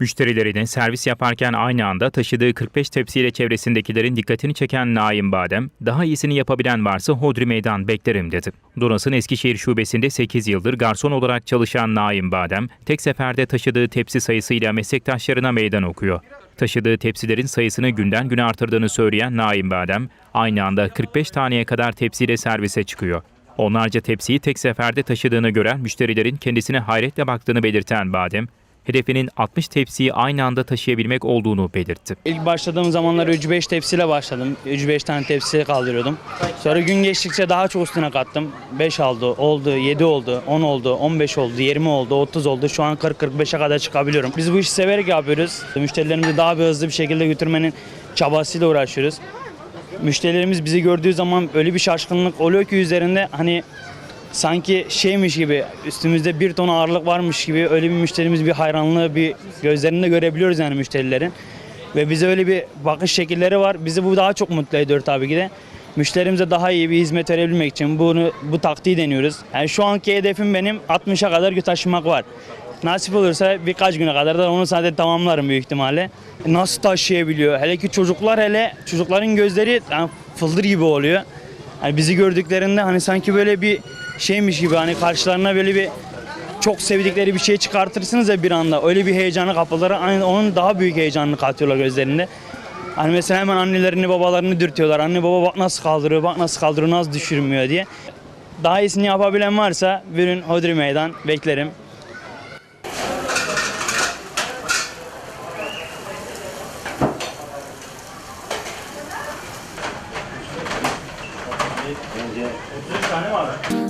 Müşterilerine servis yaparken aynı anda taşıdığı 45 tepsiyle çevresindekilerin dikkatini çeken Naim Badem, daha iyisini yapabilen varsa Hodri Meydan beklerim dedi. Donas'ın Eskişehir şubesinde 8 yıldır garson olarak çalışan Naim Badem, tek seferde taşıdığı tepsi sayısıyla meslektaşlarına meydan okuyor. Taşıdığı tepsilerin sayısını günden güne artırdığını söyleyen Naim Badem, aynı anda 45 taneye kadar tepsiyle servise çıkıyor. Onlarca tepsiyi tek seferde taşıdığını gören müşterilerin kendisine hayretle baktığını belirten Badem, hedefinin 60 tepsiyi aynı anda taşıyabilmek olduğunu belirtti. İlk başladığım zamanlar 3-5 tepsiyle başladım. 3-5 tane tepsi kaldırıyordum. Sonra gün geçtikçe daha çok üstüne kattım. 5 oldu, oldu, 7 oldu, 10 oldu, 15 oldu, 20 oldu, 30 oldu. Şu an 40-45'e kadar çıkabiliyorum. Biz bu işi severek yapıyoruz. Müşterilerimizi daha bir hızlı bir şekilde götürmenin çabasıyla uğraşıyoruz. Müşterilerimiz bizi gördüğü zaman öyle bir şaşkınlık oluyor ki üzerinde hani sanki şeymiş gibi üstümüzde bir ton ağırlık varmış gibi öyle bir müşterimiz bir hayranlığı bir gözlerinde görebiliyoruz yani müşterilerin. Ve bize öyle bir bakış şekilleri var. Bizi bu daha çok mutlu ediyor tabii ki de. Müşterimize daha iyi bir hizmet verebilmek için bunu bu taktiği deniyoruz. Yani şu anki hedefim benim 60'a kadar taşımak var. Nasip olursa birkaç güne kadar da onu zaten tamamlarım büyük ihtimalle. Nasıl taşıyabiliyor? Hele ki çocuklar hele çocukların gözleri yani fıldır gibi oluyor. Yani bizi gördüklerinde hani sanki böyle bir şeymiş gibi hani karşılarına böyle bir çok sevdikleri bir şey çıkartırsınız ya bir anda öyle bir heyecana kapılır. Hani onun daha büyük heyecanını katıyorlar gözlerinde. Hani mesela hemen annelerini babalarını dürtüyorlar. Anne baba bak nasıl kaldırıyor, bak nasıl kaldırıyor, nasıl düşürmüyor diye. Daha iyisini yapabilen varsa bugün Hodri Meydan beklerim. Önce 30 tane var.